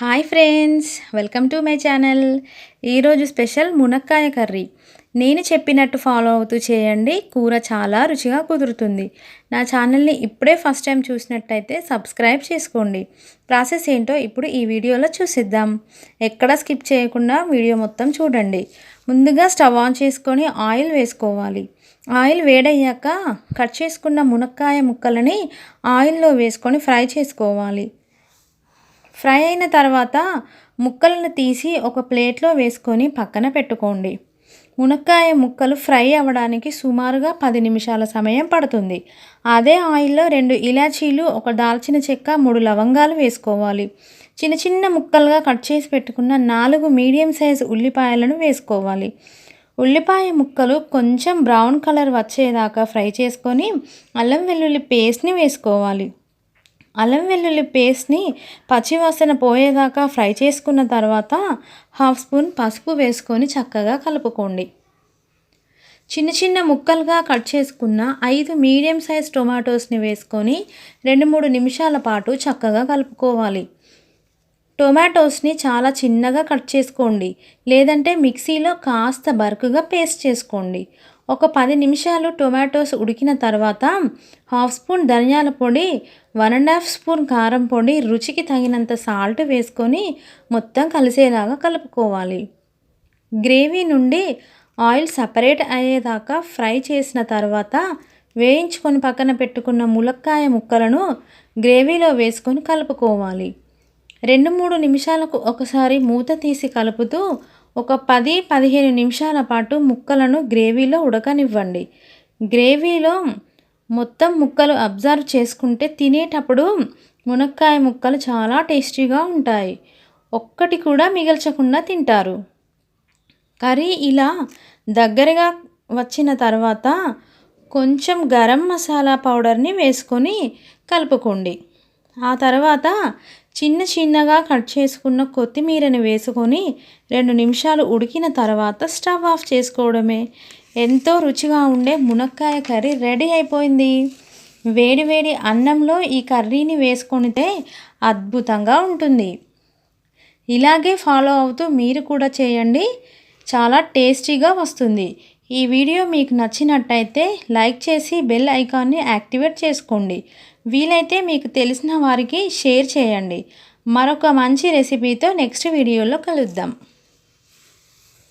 Hi friends welcome to my channel. ఈరోజు special మునక్కాయ curry. నేను చెప్పినట్టు ఫాలో అవుతూ చేయండి కూర చాలా రుచిగా కుదురుతుంది. నా ఛానల్ని ఇప్పుడే ఫస్ట్ టైం చూసినట్టయితే సబ్స్క్రైబ్ చేసుకోండి. ప్రాసెస్ ఏంటో ఇప్పుడు ఈ వీడియోలో చూసిద్దాం. ఎక్కడ స్కిప్ చేయకుండా వీడియో మొత్తం చూడండి. ముందుగా స్టవ్ ఆన్ చేసుకొని ఆయిల్ వేసుకోవాలి. ఆయిల్ వేడయ్యాక కట్ చేసుకున్న మునక్కాయ ముక్కలని ఆయిల్లో వేసుకొని ఫ్రై చేసుకోవాలి. ఫ్రై అయిన తర్వాత ముక్కలను తీసి ఒక ప్లేట్లో వేసుకొని పక్కన పెట్టుకోండి. మునక్కాయ ముక్కలు ఫ్రై అవ్వడానికి సుమారుగా పది నిమిషాల సమయం పడుతుంది. అదే ఆయిల్లో రెండు ఇలాచీలు ఒక దాల్చిన చెక్క మూడు లవంగాలు వేసుకోవాలి. చిన్న చిన్న ముక్కలుగా కట్ చేసి పెట్టుకున్న నాలుగు మీడియం సైజు ఉల్లిపాయలను వేసుకోవాలి. ఉల్లిపాయ ముక్కలు కొంచెం బ్రౌన్ కలర్ వచ్చేదాకా ఫ్రై చేసుకొని అల్లం వెల్లుల్లి పేస్ట్ని వేసుకోవాలి. అల్లం వెల్లుల్లి పేస్ట్ని పచ్చివాసన పోయేదాకా ఫ్రై చేసుకున్న తర్వాత హాఫ్ స్పూన్ పసుపు వేసుకొని చక్కగా కలుపుకోండి. చిన్న చిన్న ముక్కలుగా కట్ చేసుకున్న ఐదు మీడియం సైజ్ టొమాటోస్ని వేసుకొని రెండు మూడు నిమిషాల పాటు చక్కగా కలుపుకోవాలి. టొమాటోస్ని చాలా చిన్నగా కట్ చేసుకోండి. లేదంటే మిక్సీలో కాస్త బరుకుగా పేస్ట్ చేసుకోండి. ఒక పది నిమిషాలు టొమాటోస్ ఉడికిన తర్వాత హాఫ్ స్పూన్ ధనియాల పొడి వన్ అండ్ హాఫ్ స్పూన్ కారం పొడి రుచికి తగినంత సాల్ట్ వేసుకొని మొత్తం కలిసేలాగా కలుపుకోవాలి. గ్రేవీ నుండి ఆయిల్ సపరేట్ అయ్యేదాకా ఫ్రై చేసిన తర్వాత వేయించుకొని పక్కన పెట్టుకున్న ములక్కాయ ముక్కలను గ్రేవీలో వేసుకొని కలుపుకోవాలి. రెండు మూడు నిమిషాలకు ఒకసారి మూత తీసి కలుపుతూ ఒక పది పదిహేను నిమిషాల పాటు ముక్కలను గ్రేవీలో ఉడకనివ్వండి. గ్రేవీలో మొత్తం ముక్కలు అబ్జర్వ్ చేసుకుంటే తినేటప్పుడు మునక్కాయ ముక్కలు చాలా టేస్టీగా ఉంటాయి. ఒక్కటి కూడా మిగల్చకుండా తింటారు. కర్రీ ఇలా దగ్గరగా వచ్చిన తర్వాత కొంచెం గరం మసాలా పౌడర్ని వేసుకొని కలుపుకోండి. ఆ తర్వాత చిన్న చిన్నగా కట్ చేసుకున్న కొత్తిమీరని వేసుకొని రెండు నిమిషాలు ఉడికిన తర్వాత స్టవ్ ఆఫ్ చేసుకోవడమే. ఎంతో రుచిగా ఉండే మునక్కాయ కర్రీ రెడీ అయిపోయింది. వేడి వేడి అన్నంలో ఈ కర్రీని వేసుకొనితే అద్భుతంగా ఉంటుంది. ఇలాగే ఫాలో అవుతూ మీరు కూడా చేయండి. చాలా టేస్టీగా వస్తుంది. ఈ వీడియో మీకు నచ్చినట్టయితే లైక్ చేసి బెల్ ఐకాన్ని యాక్టివేట్ చేసుకోండి. వీలైతే మీకు తెలిసిన వారికి షేర్ చేయండి. మరొక మంచి రెసిపీతో నెక్స్ట్ వీడియోలో కలుద్దాం.